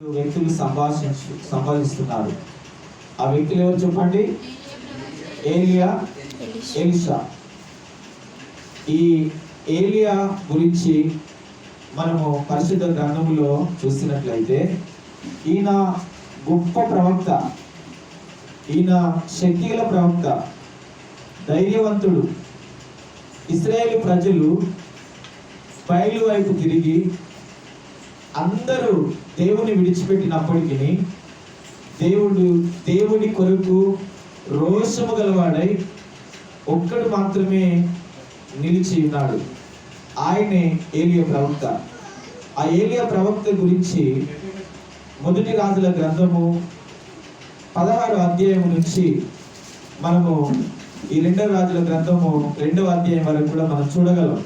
వ్యక్తులు సంభాషించు సంపాదిస్తున్నారు ఆ వ్యక్తులు ఎవరు చెప్పండి? ఏలియా ఎలిషా. ఈ ఏలియా గురించి మనము పరిశుద్ధ గ్రంథంలో చూసినట్లయితే ఈయన గొప్ప ప్రవక్త ఈయన శక్తిగల ప్రవక్త ధైర్యవంతుడు. ఇస్రాయేల్ ప్రజలు బయలు వైపు తిరిగి అందరూ దేవుని విడిచిపెట్టినప్పటికీ దేవుడు దేవుని కొరకు రోషము గలవాడై ఒక్కడు మాత్రమే నిలిచి ఉన్నాడు. ఆయనే ఏలియా ప్రవక్త. ఆ ఏలియా ప్రవక్త గురించి మొదటి రాజుల గ్రంథము పదహారు అధ్యాయం నుంచి మనము ఈ రెండవ రాజుల గ్రంథము రెండవ అధ్యాయం వరకు కూడా మనం చూడగలం.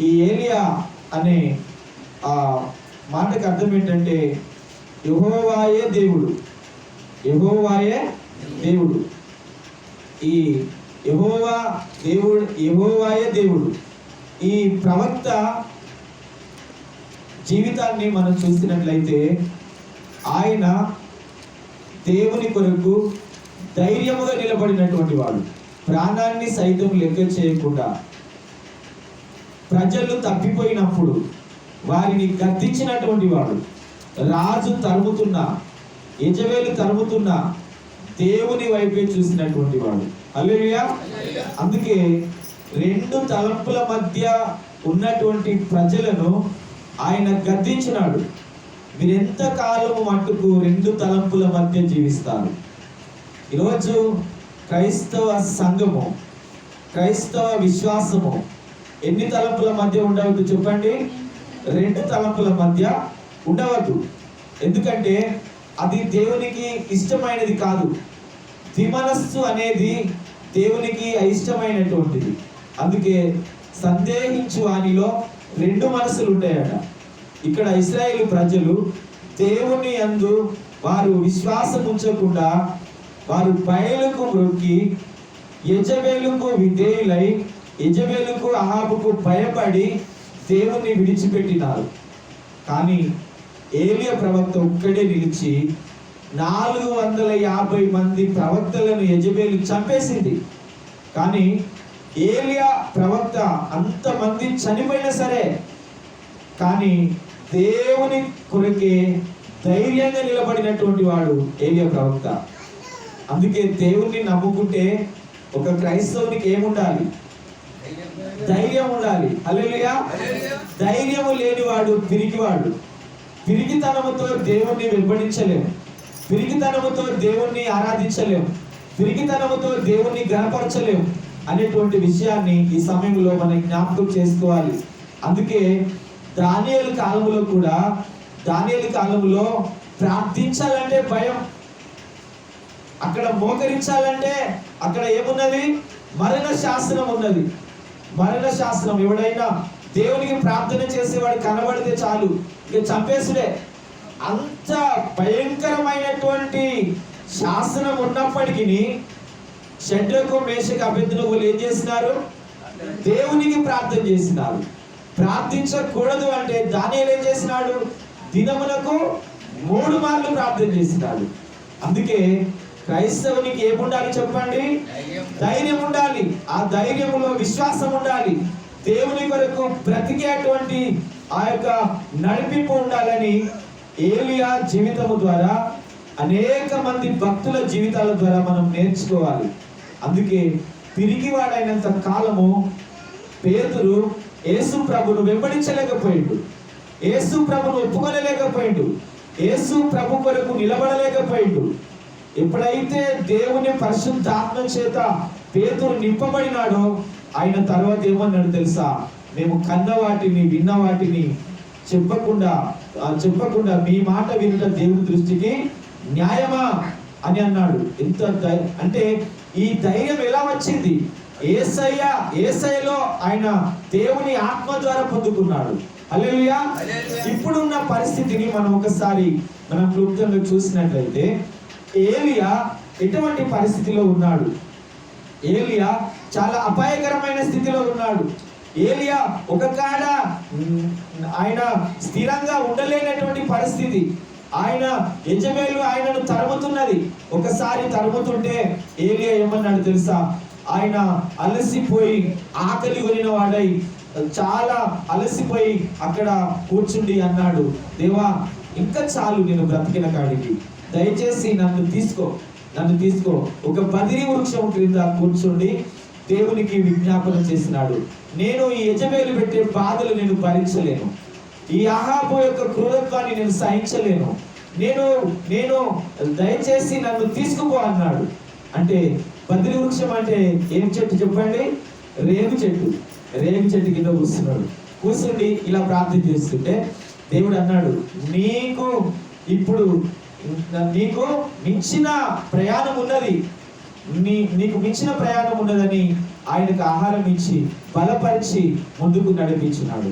ఈ ఏలియా అనే ఆ మాటకు అర్థం ఏంటంటే యహోవాయే దేవుడు. యహోవాయే దేవుడు. ఈ యహోవా దేవుడు యహోవాయే దేవుడు. ఈ ప్రవక్త జీవితాన్ని మనం చూసినట్లయితే ఆయన దేవుని కొరకు ధైర్యముగా నిలబడినటువంటి వాడు. ప్రాణాన్ని సైతం లెక్క చేయకుండా ప్రజలు తప్పిపోయినప్పుడు వారిని గద్దించినటువంటి వాడు. రాజు తరుముతున్న యజవేలు తరుముతున్న దేవుని వైపే చూసినటువంటి వాడు. అల్లెలుయా అందుకే రెండు తలంపుల మధ్య ఉన్నటువంటి ప్రజలను ఆయన గద్దించినాడు. మీరెంత కాలం మట్టుకు రెండు తలంపుల మధ్య జీవిస్తారు? ఈరోజు క్రైస్తవ సంఘము క్రైస్తవ విశ్వాసము ఎన్ని తలంపుల మధ్య ఉండవద్దు చెప్పండి? రెండు తలంపుల మధ్య ఉండవద్దు. ఎందుకంటే అది దేవునికి ఇష్టమైనది కాదు. విమనస్సు అనేది దేవునికి అయిష్టమైనటువంటిది. అందుకే సందేహించు వానిలో రెండు మనసులు ఉంటాయట ఇక్కడ ఇస్రాయేల్ ప్రజలు దేవుని అందు వారు విశ్వాసం ఉంచకుండా వారు బయలుకు మ్రొక్కి యజబేలుకు విధేయులై యజబేలుకు అహాబుకు భయపడి దేవుణ్ణి విడిచిపెట్టినారు. కానీ ఏలియా ప్రవక్త ఒక్కడే నిలిచి నాలుగు వందల యాభై మంది ప్రవక్తలను యజబేలు చంపేసింది. కానీ ఏలియా ప్రవక్త అంతమంది చనిపోయినా సరే కానీ దేవుని కొరకే ధైర్యంగా నిలబడినటువంటి వాడు ఏలియా ప్రవక్త. అందుకే దేవుణ్ణి నమ్ముకుంటే ఒక క్రైస్తవునికి ఏముండాలి? ధైర్యం ఉండాలి. అల్లెలుయా ధైర్యము లేనివాడు పిరికివాడు పిరికితనముతో దేవుణ్ణి వెంబడించలేము. పిరికితనముతో దేవుణ్ణి ఆరాధించలేము. పిరికితనముతో దేవుణ్ణి గనపరచలేము అనేటువంటి విషయాన్ని ఈ సమయంలో మనం జ్ఞాపకం చేసుకోవాలి. అందుకే దానియేలు కాలంలో కూడా దానియేలు కాలంలో ప్రార్థించాలంటే భయం. అక్కడ మోకరించాలంటే అక్కడ ఏమున్నది? మరణ శాస్త్రం ఉన్నది మరణ శాస్త్రం ఎవడైనా దేవునికి ప్రార్థన చేసేవాడు కనబడితే చాలు. ఇక చంపేసుడే. అంత భయంకరమైనటువంటి శాస్త్రం ఉన్నప్పటికీ షడ్రకు మేషకు అభ్యర్థులు ఏం చేసినారు? దేవునికి ప్రార్థన చేసినారు. ప్రార్థించకూడదు అంటే దానియేలు ఏం చేసినాడు? దినమునకు మూడు మార్లు ప్రార్థన చేసినాడు. అందుకే క్రైస్తవునికి ఏముండాలి చెప్పండి? ధైర్యం ఉండాలి. ఆ ధైర్యములో విశ్వాసం ఉండాలి. దేవుని కొరకు బ్రతికేటువంటి ఆ యొక్క నడిపింపు ఉండాలని ఏలియా జీవితము ద్వారా అనేక మంది భక్తుల జీవితాల ద్వారా మనం నేర్చుకోవాలి. అందుకే పిరిగివాడైనంత కాలము పేతురు యేసు ప్రభును వెంబడించలేకపోయిండు. యేసు ప్రభును ఒప్పుకోలేకపోయిండు. యేసు ప్రభు కొరకు నిలబడలేకపోయిండు. ఎప్పుడైతే దేవుని పరిశుద్ధాత్మ చేత పేతురు నింపబడినాడో. ఆయన తర్వాత ఏమన్నాడు తెలుసా? మేము కన్న వాటిని విన్న వాటిని చెప్పకుండా చెప్పకుండా మీ మాట వినుట దేవుని దృష్టికి న్యాయమా అని అన్నాడు. ఎంత అంటే ఈ ధైర్యం ఎలా వచ్చింది? ఏసయ్య ఏసయ్యలో ఆయన దేవుని ఆత్మ ద్వారా పొందుకున్నాడు. హల్లెలూయా. ఇప్పుడున్న పరిస్థితిని మనం ఒకసారి మనం క్లుప్తంగా చూసినట్లయితే ఏలియా ఎటువంటి పరిస్థితిలో ఉన్నాడు? ఏలియా చాలా అపాయకరమైన స్థితిలో ఉన్నాడు. ఏలియా ఒక కాడ ఆయన స్థిరంగా ఉండలేనటువంటి పరిస్థితి. ఆయన యజమేలు ఆయనను తరుముతున్నది. ఒకసారి తరుముతుంటే ఏలియా ఏమన్నాడు తెలుసా? ఆయన అలసిపోయి ఆకలి కొనిన వాడై చాలా అలసిపోయి అక్కడ కూర్చుండి అన్నాడు దేవా ఇంకా చాలు నేను బ్రతికిన కాడికి. దయచేసి నన్ను తీసుకో. నన్ను తీసుకో. ఒక బదిరి వృక్షం క్రింద కూర్చుండి దేవునికి విజ్ఞాపన చేసినాడు. నేను ఈ యజమేలు పెట్టే బాధలు నేను భరించలేను. ఈ అహాబు యొక్క క్రూరత్వాన్ని నేను సహించలేను. నేను నేను దయచేసి నన్ను తీసుకుపో అన్నాడు. అంటే బదిరి వృక్షం అంటే ఏం చెట్టు చెప్పండి? రేగు చెట్టు. రేగు చెట్టు కింద కూర్చున్నాడు. కూర్చుండి ఇలా ప్రార్థన చేస్తుంటే దేవుడు అన్నాడు నీకు ఇప్పుడు నీకు మించిన ప్రయాణం ఉన్నది. నీ నీకు మించిన ప్రయాణం ఉన్నదని ఆయనకు ఆహారం ఇచ్చి బలపరిచి ముందుకు నడిపించినాడు.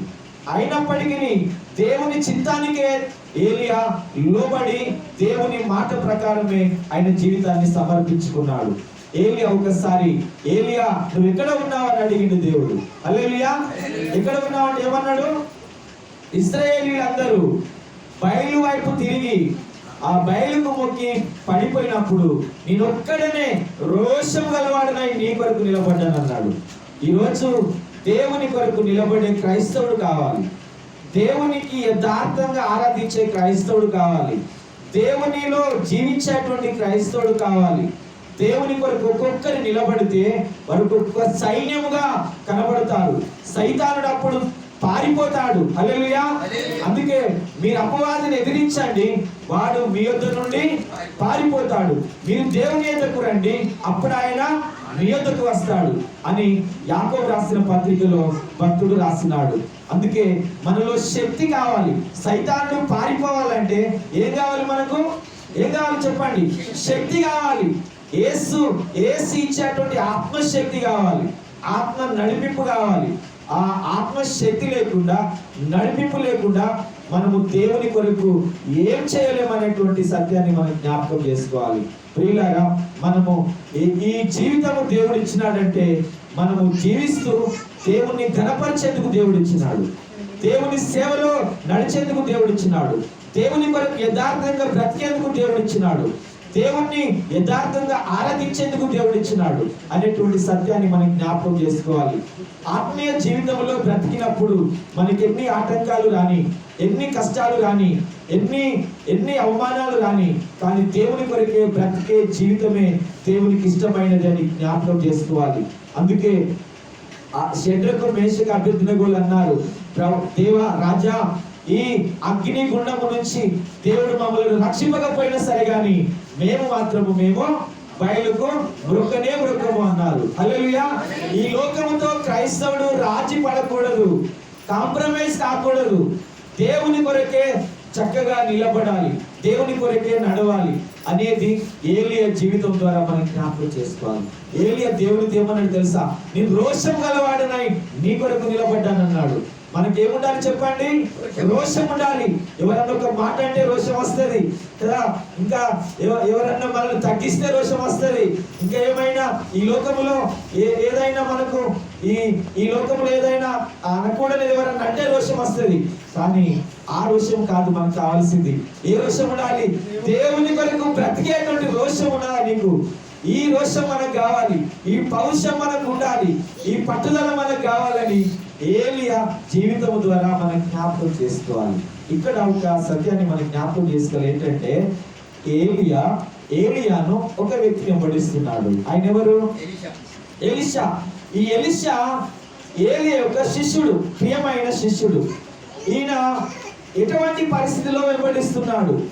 అయినప్పటికీ దేవుని చిత్తానికే ఏలియా లోబడి దేవుని మాట ప్రకారమే ఆయన జీవితాన్ని సమర్పించుకున్నాడు. ఏలియా ఒకసారి ఏలియా నువ్వు ఎక్కడ ఉన్నావని అడిగిండు దేవుడు. అలేలియా ఎక్కడ ఉన్నావని ఏమన్నాడు? ఇస్రాయేలీలందరూ బయలు వైపు తిరిగి ఆ బయలుకు మొక్కి పడిపోయినప్పుడు నేనొక్కడనే రోషం గలవాడనై నీ కొరకు నిలబడ్డానన్నాడు. ఈరోజు దేవుని కొరకు నిలబడే క్రైస్తవుడు కావాలి. దేవునికి యథార్థంగా ఆరాధించే క్రైస్తవుడు కావాలి. దేవునిలో జీవించేటువంటి క్రైస్తవుడు కావాలి. దేవుని కొరకు ఒక్కొక్కరు నిలబడితే వారు ఒక్కొక్క సైన్యముగా కనబడతారు. సైతానుడు అప్పుడు పారిపోతాడు. హల్లెలూయా. అందుకే మీరు అపవాదిని ఎదిరించండి. వాడు మీ యొద్ద నుండి పారిపోతాడు. మీరు దేవుని యొద్దకు రండి. అప్పుడు ఆయన మీ యొద్దకు వస్తాడు అని యాకోబు రాసిన పత్రికలో భక్తుడు రాసినాడు. అందుకే మనలో శక్తి కావాలి. సైతానుడు పారిపోవాలంటే ఏం కావాలి మనకు? ఏం కావాలి చెప్పండి? శక్తి కావాలి. ఏసు ఏసు ఇచ్చేటువంటి ఆత్మశక్తి కావాలి. ఆత్మ నడిపింపు కావాలి. ఆ ఆత్మశక్తి లేకుండా నడిపింపు లేకుండా మనము దేవుని కొరకు ఏం చేయలేమనేటువంటి సత్యాన్ని మనం జ్ఞాపకం చేసుకోవాలి. ప్రియులారా మనము ఈ- ఈ జీవితము దేవుడు ఇచ్చినాడంటే మనము జీవిస్తూ దేవుణ్ణి ఘనపరిచేందుకు దేవుడు ఇచ్చినాడు దేవుని సేవలో నడిచేందుకు దేవుడు ఇచ్చినాడు దేవుని కొరకు యథార్థంగా బ్రతికేందుకు దేవుడు ఇచ్చినాడు దేవుణ్ణి యథార్థంగా ఆరాధించేందుకు దేవుడు ఇచ్చినాడు అనేటువంటి సత్యాన్ని మనం జ్ఞాపకం చేసుకోవాలి. ఆత్మీయ జీవితంలో బ్రతికినప్పుడు మనకి ఎన్ని ఆటంకాలు రాని ఎన్ని కష్టాలు రాని ఎన్ని ఎన్ని అవమానాలు రాని కానీ దేవుని కొరకే బ్రతికే జీవితమే దేవునికి ఇష్టమైనది అని జ్ఞాపకం చేసుకోవాలి. అందుకే ఆ షడ్రకు మేషకు అభ్యర్థినగోలు అన్నారు దేవ దేవా రాజా ఈ అగ్ని గుండము నుంచి దేవుడు మమ్మల్ని రక్షింపకపోయినా సరే కానీ మేము మాత్రము మేము బయలుకు మృక్కనే మృక్కము అన్నారు. హల్లెలూయా. ఈ లోకముతో క్రైస్తవుడు రాజీ పడకూడదు కాంప్రమైజ్ కాకూడదు. దేవుని కొరకే చక్కగా నిలబడాలి దేవుని కొరకే నడవాలి అనేది ఏలియ జీవితం ద్వారా మనం జ్ఞాపకం చేసుకోవాలి. ఏలియ దేవుని ఏమన్నాడు తెలుసా? నేను రోషం గలవాడనై నీ కొరకు నిలబడ్డానన్నాడు. మనకేముండాలి చెప్పండి? రోషం ఉండాలి ఎవరన్నా ఒక మాట అంటే రోషం వస్తుంది. కదా? ఇంకా ఎవరన్నా మనల్ని తగ్గిస్తే రోషం వస్తుంది. ఇంకా ఏమైనా ఈ లోకములో ఏ ఏదైనా మనకు ఈ ఈ లోకంలో ఏదైనా అనకూడదు ఎవరన్నా అంటే రోషం వస్తుంది. కానీ ఆ రోషం కాదు మనకు కావాల్సింది. ఏ రోషం ఉండాలి దేవుని కొరకు బ్రతికేటువంటి రోషం ఉండాలి నీకు. ఈ రోషం మనకు కావాలి ఈ పౌరుషం మనకు ఉండాలి ఈ పట్టుదల మనకు కావాలని ఏలియా జీవితం ద్వారా మనం జ్ఞాపకం చేసుకోవాలి. ఇక్కడ ఒక సత్యాన్ని మనం జ్ఞాపకం చేసుకోవాలి. ఏంటంటే ఏలియా ఏలియాను ఒక వ్యక్తి వెంబడిస్తున్నాడు. ఆయన ఎవరు? ఎలిషా. ఈ ఎలిషా ఏలియా యొక్క శిష్యుడు ప్రియమైన శిష్యుడు. ఈయన ఎటువంటి పరిస్థితిలో వెంబడిస్తున్నాడు?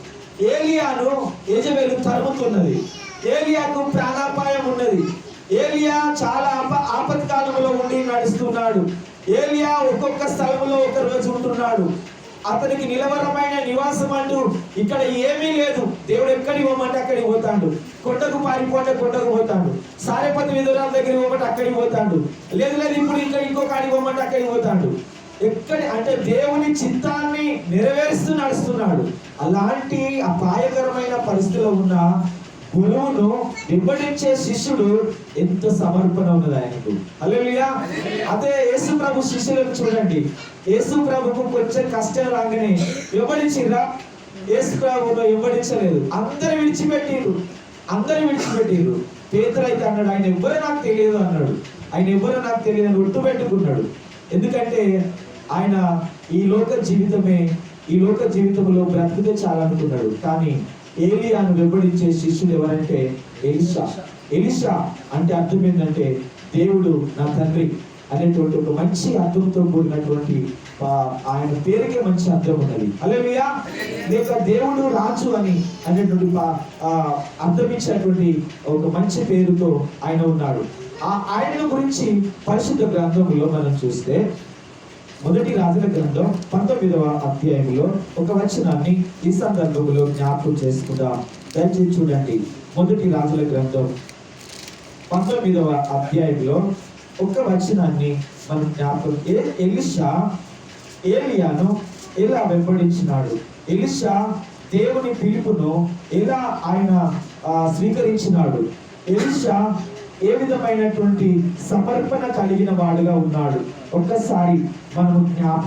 ఏలియాను యజబెలు తరుముతున్నది. ఏలియాకు ప్రాణాపాయం ఉన్నది. ఏలియా చాలా ఆప ఆపత్కాలంలో ఉండి నడుస్తున్నాడు. ఏలియా ఒక్కొక్క స్థలంలో ఒక రోజు ఉంటున్నాడు. అతనికి నిలవరమైన నివాసం అంటూ ఇక్కడ ఏమీ లేదు. దేవుడు ఎక్కడికి పోమంటే అక్కడికి పోతాడు. కొండకు పారిపోతే కొండకు పోతాడు. సారేపతి విధురాల దగ్గరికి పోమంటే అక్కడికి పోతాడు. లేదు లేదు ఇప్పుడు ఇక్కడ ఇంకొక ఆడికి పోమంటే అక్కడికి పోతాడు. ఎక్కడి అంటే దేవుని చిత్తాన్ని నెరవేరుస్తూ నడుస్తున్నాడు. అలాంటి అపాయకరమైన పరిస్థితిలో ఉన్న గురువును వెంబడించే శిష్యుడు ఎంత సమర్పణ ఉన్నది ఆయనకు హల్లెలూయా. అదే యేసు ప్రభు శిష్యులకు చూడండి. యేసు ప్రభుకు కొంచెం కష్టం రాగానే వెంబడించిరా యేసు ప్రభువును వెంబడించలేదు. అందరు విడిచిపెట్టిరు అందరు విడిచిపెట్టిరు పేతురు అయితే అన్నాడు ఆయన ఎవ్వరో నాకు తెలియదు అన్నాడు. ఆయన ఎవ్వరో నాకు తెలియదు అని ఒట్టు పెట్టుకున్నాడు. ఎందుకంటే ఆయన ఈ లోక జీవితమే ఈ లోక జీవితంలో బ్రతికితే చాలనుకున్నాడు. కానీ ఏలియాను వెంబడించే శిష్యుడు ఎవరంటే ఎలిషా. ఎలిషా అంటే అర్థం ఏంటంటే దేవుడు నా తండ్రి అనేటువంటి ఒక మంచి అర్థంతో కూడినటువంటి ఆయన పేరుకే మంచి అర్థం ఉన్నది. అలెలుయా లేక దేవుడు రాజు అని అనేటువంటి పా- ఆ, అర్థం ఇచ్చేటువంటి ఒక మంచి పేరుతో ఆయన ఉన్నాడు. ఆ ఆయన గురించి పరిశుద్ధ గ్రంథంలో మనం చూస్తే మొదటి రాజుల గ్రంథం పంతొమ్మిదవ అధ్యాయంలో ఒక వచనాన్ని ఈ సందర్భంలో జ్ఞాపకం చేసుకుందాం. దయచేసి చూడండి. మొదటి రాజుల గ్రంథం పంతొమ్మిదవ అధ్యాయంలో ఒక వచనాన్ని మనం జ్ఞాపకం ఏ ఎలిషా ఏలియాను ఎలా వెంబడించినాడు? ఎలిషా దేవుని పిలుపును ఎలా ఆయన స్వీకరించినాడు? ఎలిషా ఏ విధమైనటువంటి సమర్పణ కలిగిన వాడుగా ఉన్నాడు? ఒక్కసారి మనము జ్ఞాపకం